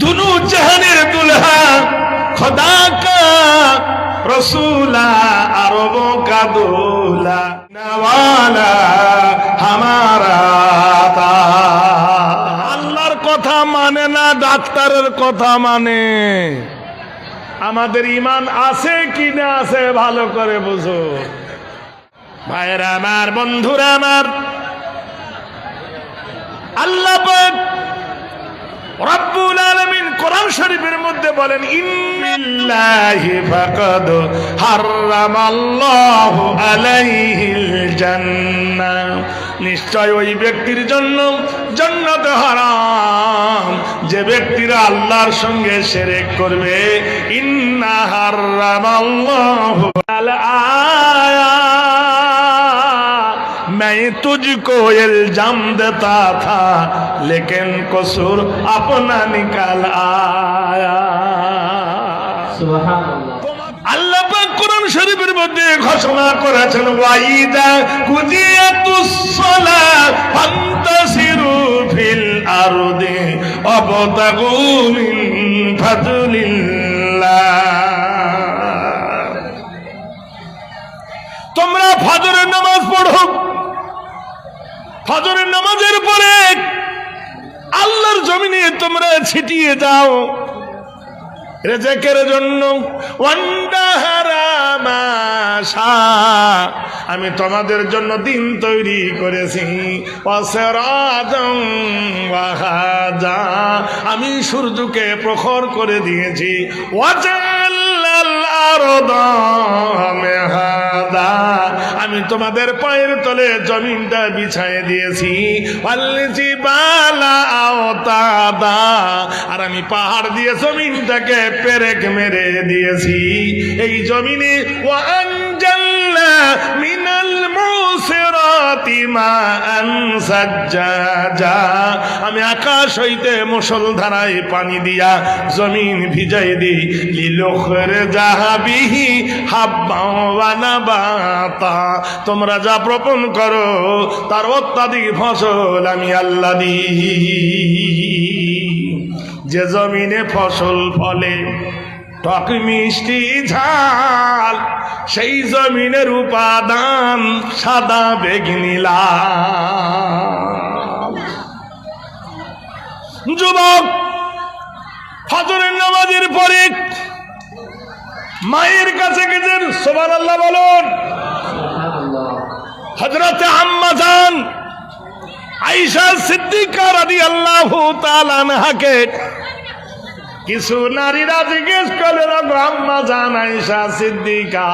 দুনু রসুলা আল্লাহর কথা মানে না, ডাক্তারের কথা মানে। আমাদের ইমান আছে কি না আছে ভালো করে বুঝো। ভাইরা আমার, বন্ধুরা আমার আল্লাহ রব্বুল আলামিন কোরআন শরীফের মধ্যে বলেন, ইন্নাল্লাহি ফাকাদ হারামাল্লাহু আলাইহিল জান্নাহ। নিশ্চয় ওই ব্যক্তির জন্য জান্নাত হারাম। যে ব্যক্তিরা আল্লাহর সঙ্গে শিরক করবে, ইন্না হারামাল্লাহু तुझको इल्जाम देता था लेकिन कसूर अपना निकाल आया সুবহানাল্লাহ আল্লাহ পাক কোরআন শরীফের মধ্যে ঘোষণা করেছেন ওয়াইদা কুজিয়াতুস সালাত ফান্তাসিরু ফিল আরদি ওয়াবতাগু মিন ফাদলিল্লাহ তোমরা ফজরের নামাজ পড়ো ফজরের নামাজের পরে আল্লাহর জমিনে তোমরা ছিটিয়ে যাও রেজেকের জন্য আমি তোমাদের জন্য দিন তৈরি করেছি। আমি সূর্যকে প্রখর করে দিয়েছি। ওয়াজাল্লাল আরদা মেহাদা আমি তোমাদের পায়ের তলে জমিনটা বিছায় দিয়েছি। আর আমি পাহাড় দিয়ে জমিনটাকে পেরেক মেরে দিয়েছি। এই জমিনে ওয়ানজাল্লা আমি আকাশ হইতে মুসল ধারায় পানি দিয়া জমিন ভিজাই দিই। লিলুখর জাহাবিহি হাব্বা ওয়া নাবাতা। তোমরা যা প্রপন করো, তার অত্যাধিক ফসল আমি আল্লাহ দিই। যে জমিনে ফসল ফলে টক মিষ্টি ঝাল, সেই জমিনের উপাদান সাদা বেগনি যুবক, ফজরের নামাজের পরে মায়ের কাছে গেছেন সোমান আল্লাহ বলুন হজরতে আম্মাজান আইসা সিদ্দিকা রাদি আল্লাহ তালানহাকে কিছু নারীরা জিজ্ঞেস করলেন গো আম্মা জান আইসা সিদ্দিকা।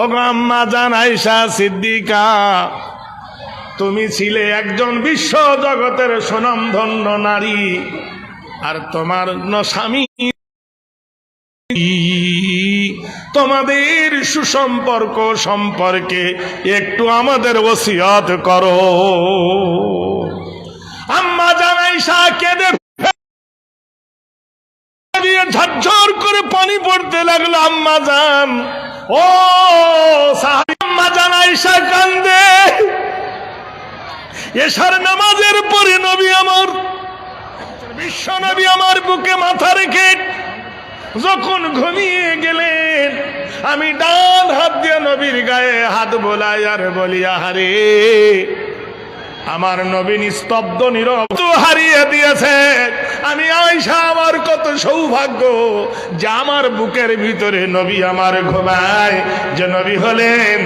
ও গো আম্মা জান আইসা সিদ্দিকা, তুমি ছিলে একজন বিশ্ব জগতের সুনামধন্য নারী, আর তোমার স্বামী তোমাদের সুসম্পর্ক সম্পর্কে একটু আমাদের ওসিয়ত করো। আম্মা জানাই শাহ কেঁদে লাগল, আম্মা ও আম্মা শাহ কান্দে। এসার নামাজের পরে নবী আমার, বিশ্ব নবী আমার বুকে মাথা রেখে যখন ঘুমিয়ে গেলেন, আমি ডান হাত দিয়ে নবীর গায়ে হাত বোলাই আর বলি, আহারে, আমার নবীন স্তব্ধ নীরব, হারিয়ে দিয়েছে। আয়সা আমার কত সৌভাগ্য যে আমার বুকের ভিতরে নবী আমার ঘুমায়। যে নবী হলেন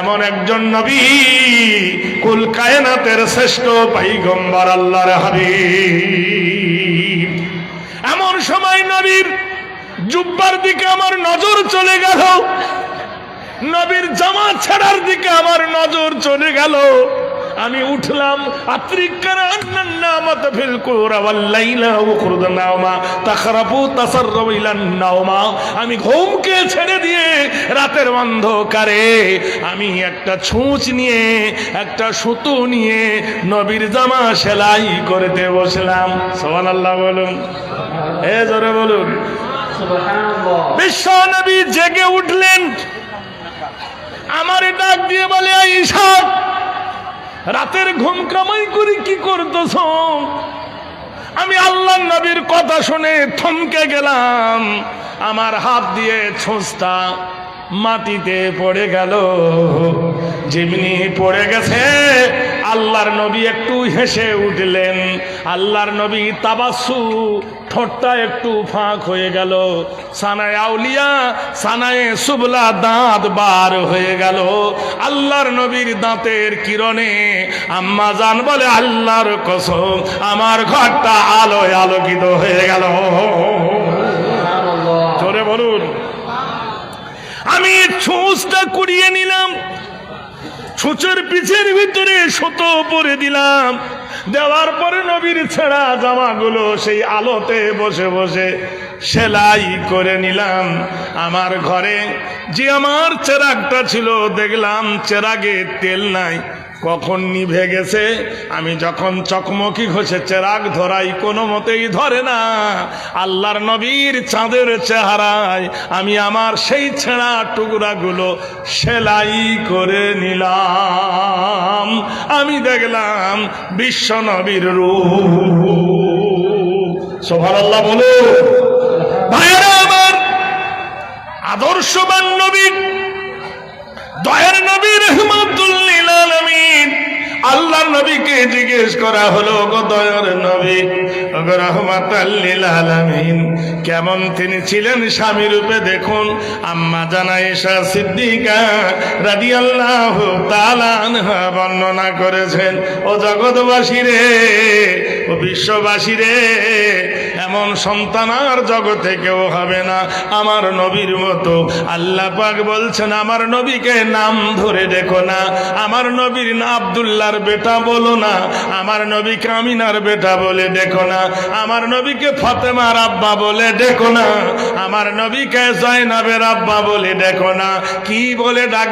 এমন একজন নবী, কুল কায়নাতের শ্রেষ্ঠ পাইগম্বর আল্লাহর হাবিব। এমন সময় নবীর জুব্বার দিকে আমার নজর চলে গেল। নবীর জামা ছাড়ার দিকে আমার নজর চলে গেল। আমি উঠলাম আমি ঘুমকে ছেড়ে দিয়ে রাতের অন্ধকারে আমি একটা ছুঁচ নিয়ে একটা সুতো নিয়ে নবীর জামা সেলাই করতে বসলাম। সুবহানাল্লাহ বলুন। এ জোরে বলুন। বিশ্ব নবী জেগে উঠলেন। আমার ডাক দিয়ে বলে ঈশা রাতের ঘুম কামাই করে কি করতেছ? আমি আল্লাহ নবীর কথা শুনে থমকে গেলাম। আমার হাত দিয়ে ছোঁচটা মাটিতে পড়ে গেল। যেমনি পড়ে গেছে, আল্লাহর নবী একটু হেসে উঠলেন। আল্লাহর নবী তাবাসু ঠোঁটটা একটু ফাঁক হয়ে গেল। সানায় আউলিয়া সানায় সুবলা দাঁত বার হয়ে গেল। আল্লাহর নবীর দাঁতের কিরণে আম্মা জান বলে আল্লাহর কসম আমার ঘরটা আলোয় আলোকিত হয়ে গেল। জোরে বলুন। আমি ছুঁচটা কুড়িয়ে নিলাম ছুঁচের পিছের ভিতরে সুতো পরে দিলাম। দেওয়ার পরে নবীর ছেঁড়া জামাগুলো সেই আলোতে বসে বসে সেলাই করে নিলাম। আমার ঘরে যে আমার চেরাগটা ছিল, দেখলাম চেরাগে তেল নাই। কখন নিভে গেছে? আমি যখন চকমকি ঘষে চেরাগ ধরাই, কোনো মতেই ধরে না। আল্লাহর নবীর চাঁদের চেহারায় আমি আমার সেই ছেঁড়া টুকরাগুলো সেলাই করে নিলাম। আমি দেখলাম বিশ্ব নবীর রূপ। সোভার আল্লাহ বলো আদর্শবান নবী আল্লাহর নবীকে জিজ্ঞেস করা হলো গদয়র নবী গো রহমাতাল্লিল কেমন তিনি ছিলেন স্বামী রূপে দেখুন। আম্মা জানা এসা সিদ্দিকা রাদিয়াল্লাহু আল্লাহ তালান বর্ণনা করেছেন, ও জগৎবাসী রে, ও বিশ্ববাসী রে এমন সন্তান আর জগতে কেউ হবে না। আমার নবীর মতো আল্লাহ পাক বলছেন, আমার নবীকে নাম ধরে দেখো না। আমার নবীর না আবদুল্লাহর বেটা বলো না। আমার নবীকে আমিনার বেটা বলে দেখো না। আমার নবীকে ফাতেমার আব্বা বলে দেখো না। আমার নবীকে জয়নাবের আব্বা বলে দেখো না। কি বলে ডাক